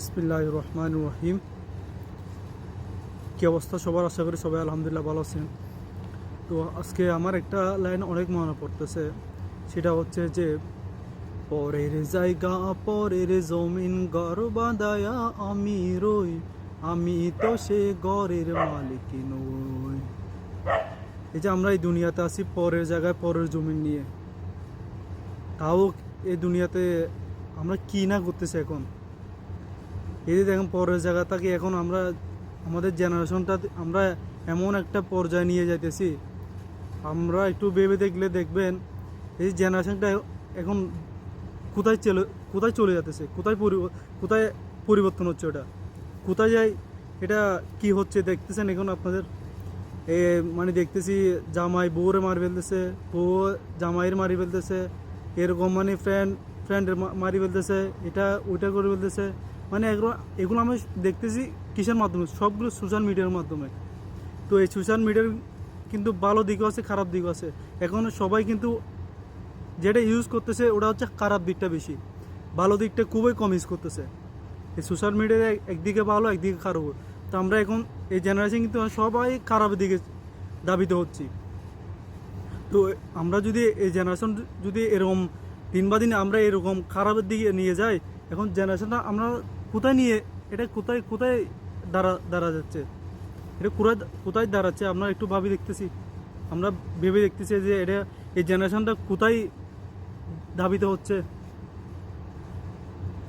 বিসমিল্লাহ রহমান রহিম কী অবস্থা সবার? আশা করি সবাই আলহামদুলিল্লাহ ভালো আছেন। তো আজকে আমার একটা লাইন অনেক মনে পড়তেছে। সেটা হচ্ছে যে, পরের জায়গা, পরের জমিন ঘর বাঁধায়া আমি রই। আমি তো সে ঘরের মালিক নই। এই যে আমরা এই দুনিয়াতে আছি, পরের জায়গায় পরের জমিন নিয়ে। তাও এই দুনিয়াতে আমরা কি না করতেছি এখন? এই যে দেখেন পরের জায়গা থেকে এখন আমরা, আমাদের জেনারেশনটা আমরা এমন একটা পর্যায়ে নিয়ে যাইতেছি। আমরা একটু ভেবে দেখলে দেখবেন, এই জেনারেশনটা এখন কোথায় চলে কোথায় চলে যেতেছে কোথায় কোথায় পরিবর্তন হচ্ছে ওটা? কোথায় যায়, এটা কি হচ্ছে দেখতেছেন এখন আপনাদের? এ মানে দেখতেছি জামাই বউরে মারি ফেলতেছে, বউ জামাইয়ের মারি ফেলতেছে, এরকম মানে ফ্রেন্ড ফ্রেন্ডের মারি ফেলতেছে, এটা, ওইটা করে ফেলতেছে। মানে এগুলো এগুলো আমি দেখতেছি কিসের মাধ্যমে? সবগুলো সোশ্যাল মিডিয়ার মাধ্যমে। তো এই সোশ্যাল মিডিয়ার কিন্তু ভালো দিকও আছে, খারাপ দিকও আছে। এখন সবাই কিন্তু যেটা ইউজ করতেছে, ওটা হচ্ছে খারাপ দিকটা বেশি। ভালো দিকটা খুবই কম ইউজ করতেছে। এই সোশ্যাল মিডিয়ায় একদিকে ভালো, একদিকে খারাপ তো আমরা এখন এই জেনারেশন কিন্তু সবাই খারাপের দিকে দাবিত হচ্ছি। তো আমরা যদি এই জেনারেশন যদি এরকম দিন বা দিন আমরা এরকম খারাপের দিকে নিয়ে যাই, এখন জেনারেশনটা আমরা কোথায় নিয়ে, এটা কোথায় কোথায় দাঁড়া দাঁড়া যাচ্ছে? এটা কোথায় কোথায় দাঁড়াচ্ছে? আমরা একটু ভাবি দেখতেছি। আমরা ভেবে দেখতেছি যে এটা, এই জেনারেশনটা কোথায় ধাবিত হচ্ছে?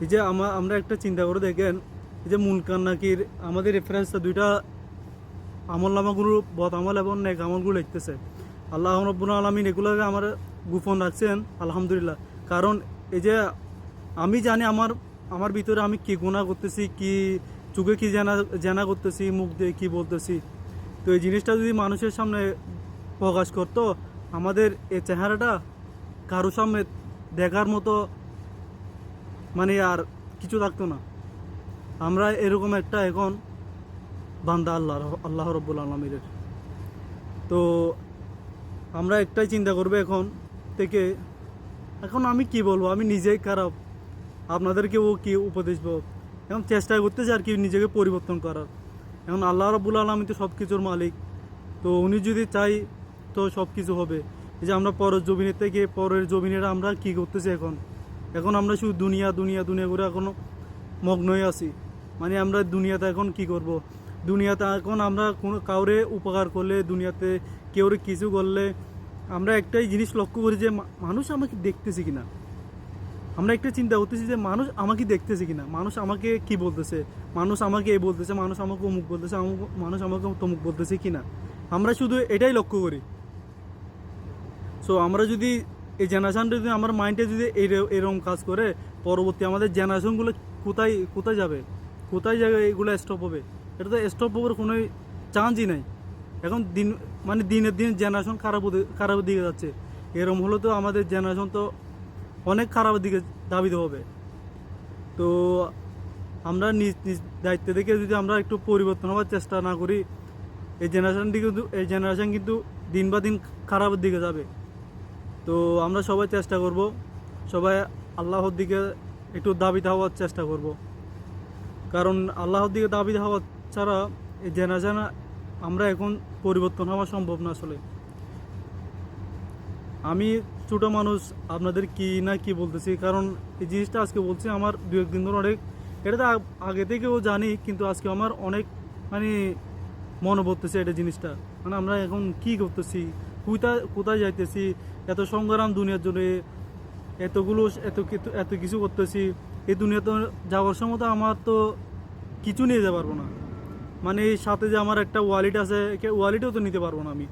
এই যে আমা, আমরা একটা চিন্তা করে দেখেন, এই যে মুনকান নাকির আমাদের রেফারেন্সটা দুইটা আমল নামাগুলো, বদ আমল এবং নেক আমলগুলো লিখতেছে। আল্লাহ রব্বুল আলমিন এগুলোকে আমার গোপন রাখছেন, আলহামদুলিল্লাহ। কারণ এই যে আমি জানি আমার আমার ভিতরে আমি কি গুণা করতেছি, কি চোখে কি জানা জানা করতেছি, মুখ দিয়ে কি বলতেছি। তো এই জিনিসটা যদি মানুষের সামনে প্রকাশ করতো, আমাদের এই চেহারাটা কারও সামনে দেখার মতো মানে আর কিছু থাকতো না। আমরা এরকম একটা এখন বান্দা আল্লাহ আল্লাহ রব্বুল আলমীর তো আমরা একটাই চিন্তা করব এখন থেকে, এখন আমি কি বলব? আমি নিজেই খারাপ। আপনাদেরকেও কি উপদেশ দেবো? এখন চেষ্টা করতেছে আর কি নিজেকে পরিবর্তন করার। এখন আল্লাহ রব্বুল আলমী তো সব কিছুর মালিক। তো উনি যদি চাই তো সব কিছু হবে। এই যে আমরা পরের জমিনের থেকে পরের জমিনের আমরা কি করতেছি এখন? এখন আমরা শুধু দুনিয়া দুনিয়া দুনিয়া করে এখনও মগ্ন হয়ে আছি। মানে আমরা দুনিয়াতে এখন কি করব। দুনিয়াতে এখন আমরা কোনো কাউরে উপকার করলে, দুনিয়াতে কেউরে কিছু করলে আমরা একটাই জিনিস লক্ষ্য করি যে মানুষ আমাকে দেখতেছে কিনা। আমরা একটা চিন্তা করতেছি যে মানুষ আমাকে দেখতেছে কিনা? মানুষ আমাকে কি বলতেছে? মানুষ আমাকে এই বলতেছে, মানুষ আমাকে অমুক বলতেছে মানুষ আমাকে তমুক বলতেছে কিনা? আমরা শুধু এটাই লক্ষ্য করি। সো আমরা যদি এই জেনারেশনটা যদি, আমার মাইন্ডে যদি এই- এরকম কাজ করে, পরবর্তী আমাদের জেনারেশনগুলো কোথায় কোথায় যাবে? কোথায় যাবে, এগুলো স্টপ হবে? এটা তো স্টপ হওয়ার কোনো চান্সই নাই। এখন দিন মানে দিনের দিন জেনারেশন খারাপ খারাপের দিকে যাচ্ছে। এরকম হলে তো আমাদের জেনারেশন তো অনেক খারাপের দিকে দাবিত হবে। তো আমরা নিজ নিজ দায়িত্ব থেকে যদি আমরা একটু পরিবর্তন হওয়ার চেষ্টা না করি, এই জেনারেশন দিকে এই জেনারেশন কিন্তু দিন বা দিন খারাপের দিকে যাবে। তো আমরা সবাই চেষ্টা করব, সবাই আল্লাহর দিকে একটু দাবিত হওয়ার চেষ্টা করব। কারণ আল্লাহর দিকে দাবিত হওয়া ছাড়া এই জেনারেশন আমরা এখন পরিবর্তন হওয়া সম্ভব না আসলে। আমি ছোটো মানুষ, আপনাদের কি না কি বলতেছি? কারণ এই জিনিসটা আজকে বলছি, আমার দু একদিন ধরে অনেক, এটা তো আগে থেকেও জানি, কিন্তু আজকে আমার অনেক মানে মনে পড়তেছে এটা জিনিসটা। মানে আমরা এখন কি করতেছি? কোথায় কোথায় যাইতেছি? এত সংগ্রাম দুনিয়ার জন্য, এতগুলো, এত এত কিছু করতেছি। এই দুনিয়াতে যাওয়ার সময় তো আমার তো কিছু নিয়ে যেতে পারব না। মানে সাথে যে আমার একটা ওয়ালেট আছে ওয়ালেটও তো নিতে পারব না আমি।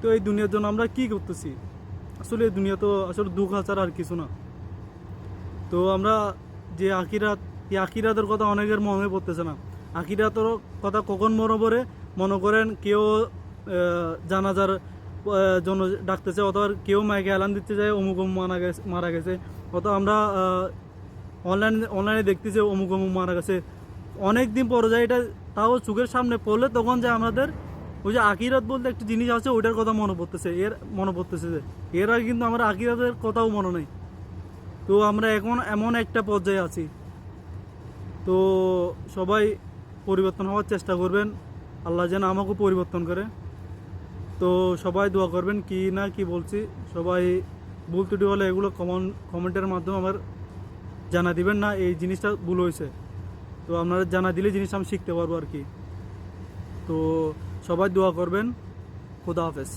তো এই দুনিয়ার জন্য আমরা কি করতেছি? আসলে দুনিয়া তো আসলে দুঃখ ছাড়া আর কিছু না। তো আমরা যে আকিরাত এই আকিরাতের কথা অনেকের মনে পড়তেছে না। আকিরাতের কথা কখন মনে পড়ে? মনে করেন কেউ জানাজার জন্য ডাকতেছে, অথবা কেউ মাইকে অ্যালান দিতে যায়, অমুক অমুক মারা গেছে মারা গেছে। অথবা আমরা অনলাইন অনলাইনে দেখতেছি অমুক অমুক মারা গেছে। অনেক দিন পরে যায়, এটা তাও চোখের সামনে পড়লে তখন যে আমাদের ওই যে আকিরাত বলতে একটা জিনিস আছে, ওইটার কথা মনে পড়তেছে। এর, মনে পড়তেছে যে, এর আগে কিন্তু আমার আকিরাতের কথাও মনে নেই। তো আমরা এখন এমন একটা পর্যায়ে আছি। তো সবাই পরিবর্তন হওয়ার চেষ্টা করবেন। আল্লাহ যেন আমাকেও পরিবর্তন করে। তো সবাই দোয়া করবেন, কি না কি বলছি, সবাই ভুল ত্রুটি হলে এগুলো কমন কমেন্টের মাধ্যমে আমার জানা দিবেন না, এই জিনিসটা ভুল হয়েছে। তো আপনারা জানা দিলে জিনিসটা আমি শিখতে পারব আর কি। তো সবাই দোয়া করবেন। খুদা হাফেজ।